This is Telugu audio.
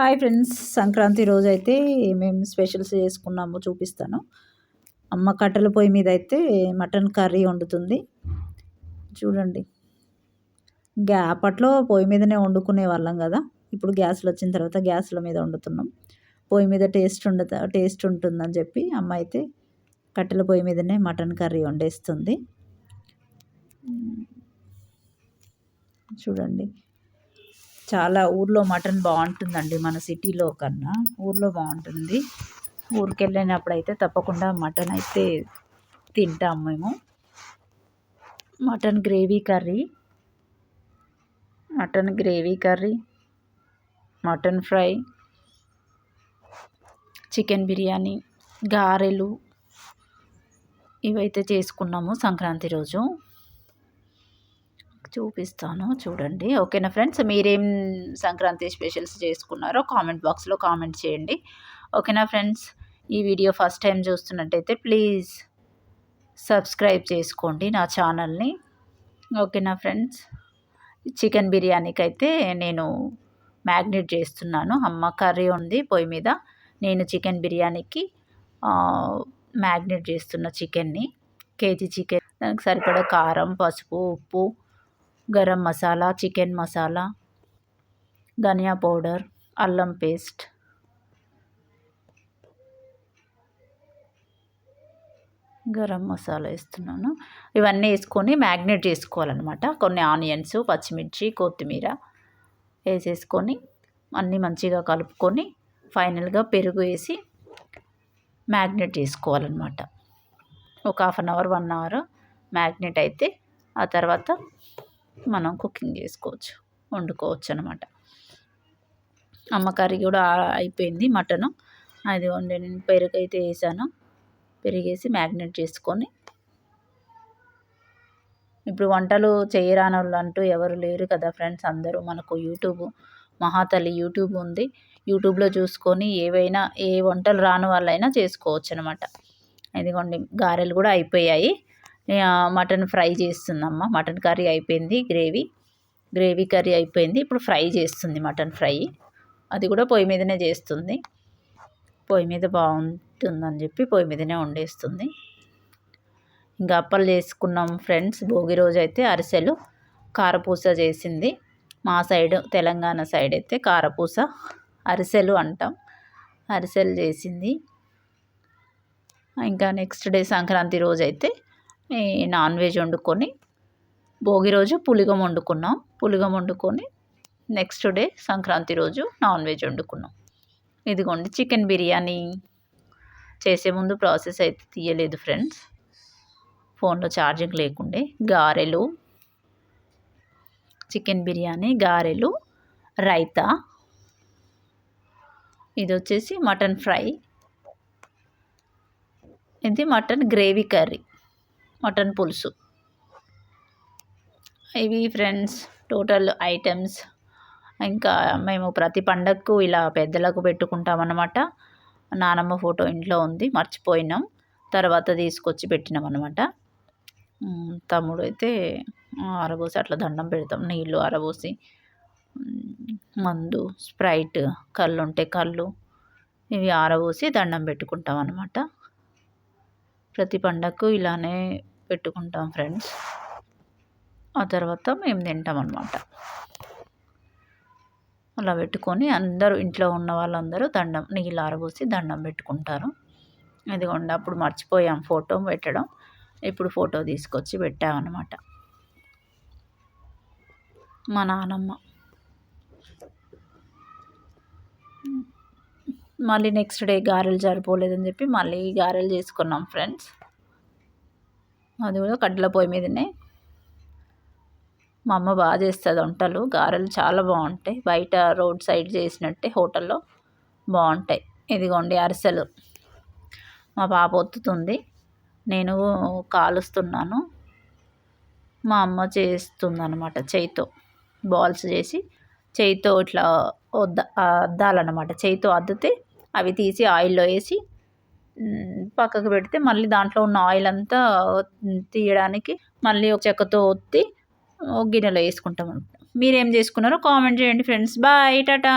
Hi friends. సంక్రాంతి రోజు అయితే మేము స్పెషల్స్ చేసుకున్నాము చూపిస్తాను. అమ్మ కట్టెల పొయ్యి మీద అయితే మటన్ కర్రీ వండుతుంది. చూడండి. గ్యా అప్పట్లో పొయ్యి మీదనే వండుకునే వాళ్ళం కదా. ఇప్పుడు గ్యాస్లు వచ్చిన తర్వాత గ్యాస్ల మీద వండుతున్నాం. పొయ్యి మీద టేస్ట్ ఉండ టేస్ట్ ఉంటుందని చెప్పి అమ్మ అయితే కట్టెల పొయ్యి మీదనే మటన్ కర్రీ వండేస్తుంది. చూడండి. చాలా ఊర్లో మటన్ బాగుంటుందండి మన సిటీలో కన్నా. ఊర్లో బాగుంటుంది. ఊరికి వెళ్ళినప్పుడు అయితే తప్పకుండా మటన్ అయితే తింటాం మేము. Mutton gravy curry. Mutton gravy curry. Mutton fry. Chicken biryani. గారెలు. ఇవైతే చేసుకున్నాము సంక్రాంతి రోజు. చూపిస్తాను. చూడండి. ఓకేనా ఫ్రెండ్స్? మీరేం సంక్రాంతి స్పెషల్స్ చేసుకున్నారో కామెంట్ బాక్స్లో కామెంట్ చేయండి. ఓకేనా ఫ్రెండ్స్? ఈ వీడియో ఫస్ట్ టైం చూస్తున్నట్టయితే ప్లీజ్ సబ్స్క్రైబ్ చేసుకోండి నా ఛానల్ని. ఓకేనా ఫ్రెండ్స్? చికెన్ బిర్యానీకి అయితే నేను మ్యాగ్నేట్ చేస్తున్నాను. అమ్మ కర్రీ ఉంది పొయ్యి మీద. నేను చికెన్ బిర్యానీకి మ్యాగ్నేట్ చేస్తున్న చికెన్ని. KG chicken. దానికి సరిపడా కారం పసుపు ఉప్పు గరం మసాలా చికెన్ మసాలా ధనియా పౌడర్ అల్లం పేస్ట్. గరం మసాలా వేస్తున్నాను. ఇవన్నీ వేసుకొని మ్యాగ్నేట్ చేసుకోవాలన్నమాట. కొన్ని ఆనియన్స్ పచ్చిమిర్చి కొత్తిమీర వేసేసుకొని అన్నీ మంచిగా కలుపుకొని ఫైనల్గా పెరుగు వేసి మ్యాగ్నేట్ చేసుకోవాలన్నమాట. ఒక half an hour one hour marinate అయితే ఆ తర్వాత మనం కుకింగ్ చేసుకోవచ్చు వండుకోవచ్చు అనమాట అమ్మ కర్రీ కూడా అయిపోయింది మటను. అది వండి నేను పెరుగు అయితే వేసాను. పెరిగేసి మ్యాగ్నేట్ చేసుకొని. ఇప్పుడు వంటలు చేయరాని వాళ్ళు అంటూ ఎవరు లేరు కదా ఫ్రెండ్స్ అందరూ. మనకు యూట్యూబ్ మహాతల్లి యూట్యూబ్ ఉంది. యూట్యూబ్లో చూసుకొని ఏవైనా ఏ వంటలు రాని వాళ్ళైనా చేసుకోవచ్చు అనమాట ఇదిగోండి గారెలు కూడా అయిపోయాయి. మటన్ ఫ్రై చేస్తుందమ్మ. మటన్ కర్రీ అయిపోయింది గ్రేవీ. గ్రేవీ కర్రీ అయిపోయింది. ఇప్పుడు ఫ్రై చేస్తుంది మటన్ ఫ్రై. అది కూడా పొయ్యి మీదనే చేస్తుంది. పొయ్యి మీద బాగుంటుందని చెప్పి పొయ్యి మీదనే వండేస్తుంది. ఇంకా అప్పలు చేసుకున్నాం ఫ్రెండ్స్. భోగి రోజు అయితే అరిసెలు కారపూస చేసింది. మా సైడ్ తెలంగాణ సైడ్ అయితే కారపూస అరిసెలు అంటాం. అరిసెలు చేసింది. ఇంకా నెక్స్ట్ డే సంక్రాంతి రోజు అయితే నాన్ వెజ్ వండుకొని భోగి రోజు పులిగం వండుకున్నాం. పులిగం వండుకొని నెక్స్ట్ డే సంక్రాంతి రోజు నాన్ వెజ్ వండుకున్నాం. ఇదిగోండి చికెన్ బిర్యానీ చేసే ముందు ప్రాసెస్ అయితే తీయలేదు ఫ్రెండ్స్. ఫోన్లో ఛార్జింగ్ లేకుండే. గారెలు చికెన్ బిర్యానీ గారెలు రైతా. ఇది వచ్చేసి మటన్ ఫ్రై. ఇది మటన్ గ్రేవీ కర్రీ. మటన్ పులుసు. ఇవి ఫ్రెండ్స్ టోటల్ ఐటమ్స్. ఇంకా మేము ప్రతి పండగకు ఇలా పెద్దలకు పెట్టుకుంటామన్నమాట. నానమ్మ ఫోటో ఇంట్లో ఉంది మర్చిపోయినాం. తర్వాత తీసుకొచ్చి పెట్టినాం అనమాట తమ్ముడు అయితే ఆరబోసి అట్లా దండం పెడతాం నీళ్ళు ఆరబోసి. మందు స్ప్రైట్ కళ్ళు ఉంటే కళ్ళు. ఇవి ఆరబోసి దండం పెట్టుకుంటాం అనమాట ప్రతి పండగకు ఇలానే పెట్టుకుంటాం ఫ్రెండ్స్. ఆ తర్వాత మేము తింటాం అనమాట అలా పెట్టుకొని అందరూ ఇంట్లో ఉన్న వాళ్ళందరూ దండం నీళ్ళు ఆరబోసి దండం పెట్టుకుంటారు. ఇదిగోండి అప్పుడు మర్చిపోయాం ఫోటో పెట్టడం. ఇప్పుడు ఫోటో తీసుకొచ్చి పెట్టామన్నమాట మా నానమ్మ. మళ్ళీ నెక్స్ట్ డే గారెలు సరిపోలేదని చెప్పి మళ్ళీ గారెలు చేసుకున్నాం ఫ్రెండ్స్. అది కూడా కడ్ల పొయ్యి మీదనే. మా అమ్మ బాగా చేస్తుంది వంటలు. గారెలు చాలా బాగుంటాయి. బయట రోడ్ సైడ్ చేసినట్టే హోటల్లో బాగుంటాయి. ఇదిగోండి అరిసెలు. మా పాప ఒత్తుతుంది. నేను కాలుస్తున్నాను. మా అమ్మ చేస్తుంది అనమాట చేయితో. బాల్స్ చేసి చేయితో ఇట్లా వద్ద అద్దాలన్నమాట. చేయితో అద్దితే అవి తీసి ఆయిల్లో వేసి పక్కకు పెడితే మళ్ళీ దాంట్లో ఉన్న ఆయిల్ అంతా తీయడానికి మళ్ళీ ఒక చెక్కతో ఒత్తి గిన్నెలో వేసుకుంటాం మీరేం చేసుకున్నారో కామెంట్ చేయండి ఫ్రెండ్స్ బాయ్ టాటా.